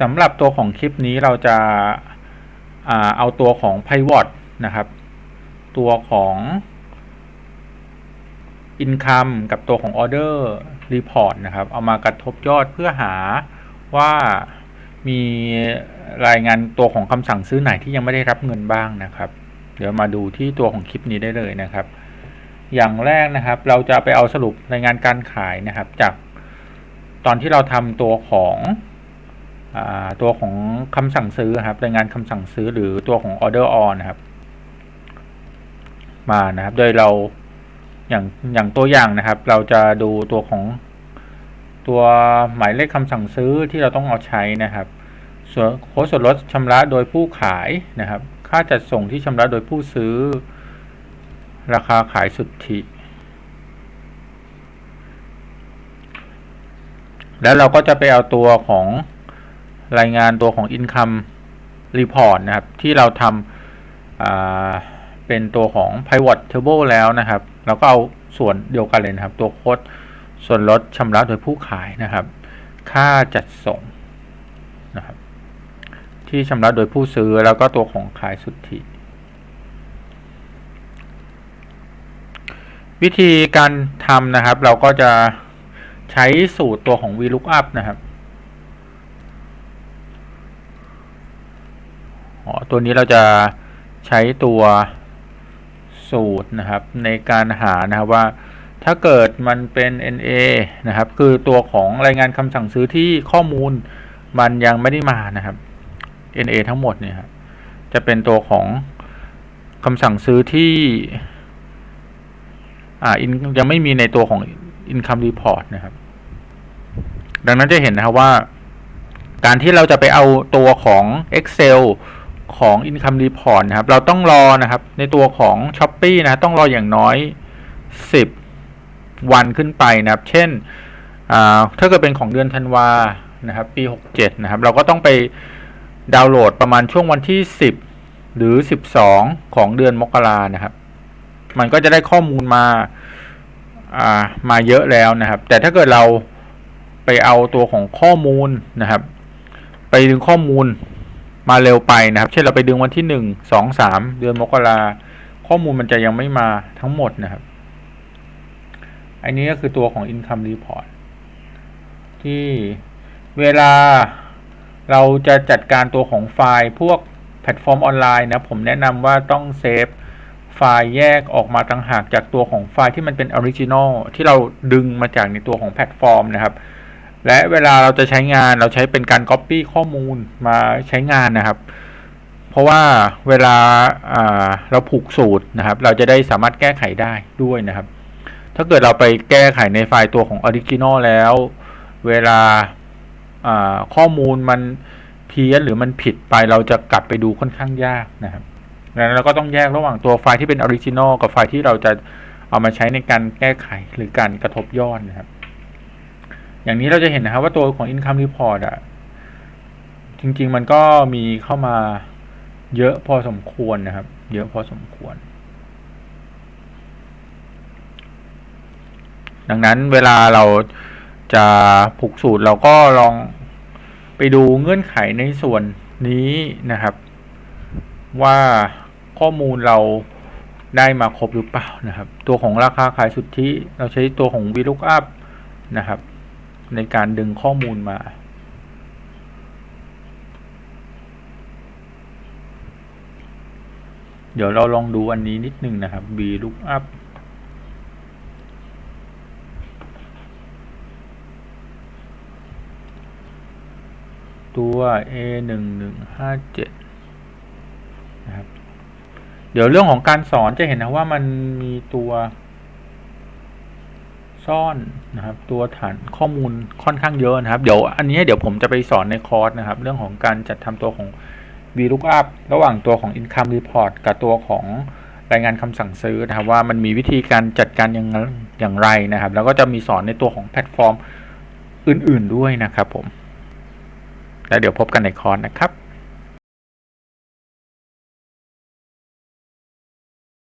สำหรับตัวของคลิปนี้เราจะเอาตัวของ Pivot นะครับ ตัวของ Income กับตัวของ Order Report นะครับ เอามากระทบยอดเพื่อหาว่ามีรายงานตัวของคำสั่งซื้อไหนที่ยังไม่ได้รับเงินบ้างนะครับ เดี๋ยวมาดูที่ตัวของคลิปนี้ได้เลยนะครับ อย่างแรกนะครับ เราจะไปเอาสรุปรายงานการขายนะครับ จากตอนที่เราทำตัวของ ตัวของคำสั่งซื้อครับรายงานคำสั่งซื้อหรือตัวของ order on นะครับ มานะครับ โดยเราอย่างอย่างตัวอย่างนะครับ เราจะดูตัวของตัวหมายเลขคำสั่งซื้อที่เราต้องเอาใช้นะครับส่วนโค้ดส่วนลดชำระโดยผู้ขายนะครับ ค่าจัดส่งที่ชำระโดยผู้ซื้อ ราคาขายสุทธิ แล้วเราก็จะไปเอาตัวของ รายงานตัวของ Income Report นะครับ ที่เราทำเป็นตัวของ Pivot Table แล้วนะครับเราก็เอาส่วนเดียวกันเลยนะครับ ตัวโค้ดส่วนลดชำระโดยผู้ขายนะครับ ค่าจัดส่งนะครับ ที่ชำระโดยผู้ซื้อแล้วก็ตัวของขายสุทธิวิธีการทำนะครับ เราก็จะใช้สูตรตัวของ VLOOKUP นะครับ อ๋อตัวนี้เราจะใช้ตัวสูตรนะครับ ในการหานะครับว่าถ้าเกิดมันเป็น NA นะครับ คือตัวของรายงานคำสั่งซื้อที่ข้อมูลมันยังไม่ได้มานะครับ NA ทั้งหมดเนี่ยครับจะเป็นตัวของคำสั่งซื้อที่อ่ายังไม่มีในตัวของ income report นะครับ ดังนั้นจะเห็นนะครับว่า การที่เราจะไปเอาตัวของ Excel ของ income report นะครับ เราต้องรอนะครับ ในตัวของ s h อ p e e นะต้องรออย่างน้อย 10 วันขึ้นไปนะครับ เช่นถ้าเกิดเป็นของเดือนธันวานะครับ ปี 67 นะครับ เราก็ต้องไปดาวน์โหลดประมาณช่วงวันที่ 10 หรือ 12 ของเดือนมกรานะครับ มันก็จะได้ข้อมูลมาามาเยอะแล้วนะครับ แต่ถ้าเกิดเราไปเอาตัวของข้อมูลนะครับ ไปดึงข้อมูล มาเร็วไปนะครับ เช่นเราไปดึงวันที่หนึ่งสองสามเดือนมกราข้อมูลมันจะยังไม่มาทั้งหมดนะครับ อันนี้ก็คือตัวของ income report ที่เวลาเราจะจัดการตัวของไฟล์พวกแพลตฟอร์มออนไลน์นะ ผมแนะนำว่าต้องเซฟไฟล์แยกออกมาต่างหากจากตัวของไฟล์ที่มันเป็นออริจินอลที่เราดึงมาจากในตัวของแพลตฟอร์มนะครับ และเวลาเราจะใช้งานเราใช้เป็นการ Copy ข้อมูลมาใช้งานนะครับ เพราะว่าเวลาเราผูกสูตรนะครับ เราจะได้สามารถแก้ไขได้ด้วยนะครับ ถ้าเกิดเราไปแก้ไขในไฟล์ตัวของออริจินอลแล้ว เวลาข้อมูลมันเพี้ยนหรือมันผิดไปเราจะกลับไปดูค่อนข้างยากนะครับดังนั้นเราก็ต้องแยกระหว่างตัวไฟล์ที่เป็นออริจินอลกับไฟล์ที่เราจะเอามาใช้ในการแก้ไขหรือการกระทบยอดนะครับ อย่างนี้เราจะเห็นนะครับว่าตัวของ income report อะจริง ๆ มันก็มีเข้ามาเยอะพอสมควรนะครับ เยอะพอสมควร ดังนั้นเวลาเราจะผูกสูตรเราก็ลองไปดูเงื่อนไขในส่วนนี้นะครับ ว่าข้อมูลเราได้มาครบหรือเปล่านะครับ ตัวของราคาขายสุทธิ เราใช้ตัวของ VLOOKUP นะครับ ในการดึงข้อมูลมาเดี๋ยวเราลองดูอันนี้นิดนึงนะครับ VLOOKUP ตัว A 1 1 5 7นะครับ เดี๋ยวเรื่องของการสอนจะเห็นนะว่ามันมีตัว ซ่อนนะครับ ตัวฐานข้อมูลค่อนข้างเยอะนะครับ เดี๋ยวอันนี้เดี๋ยวผมจะไปสอนในคอร์สนะครับ เรื่องของการจัดทำตัวของ VLOOKUP ระหว่างตัวของ Income Report กับตัวของรายงานคำสั่งซื้อนะครับว่ามันมีวิธีการจัดการอย่างอย่างไรนะครับ แล้วก็จะมีสอนในตัวของแพลตฟอร์มอื่น ๆด้วยนะครับผม แล้วเดี๋ยวพบกันในคอร์สนะครับ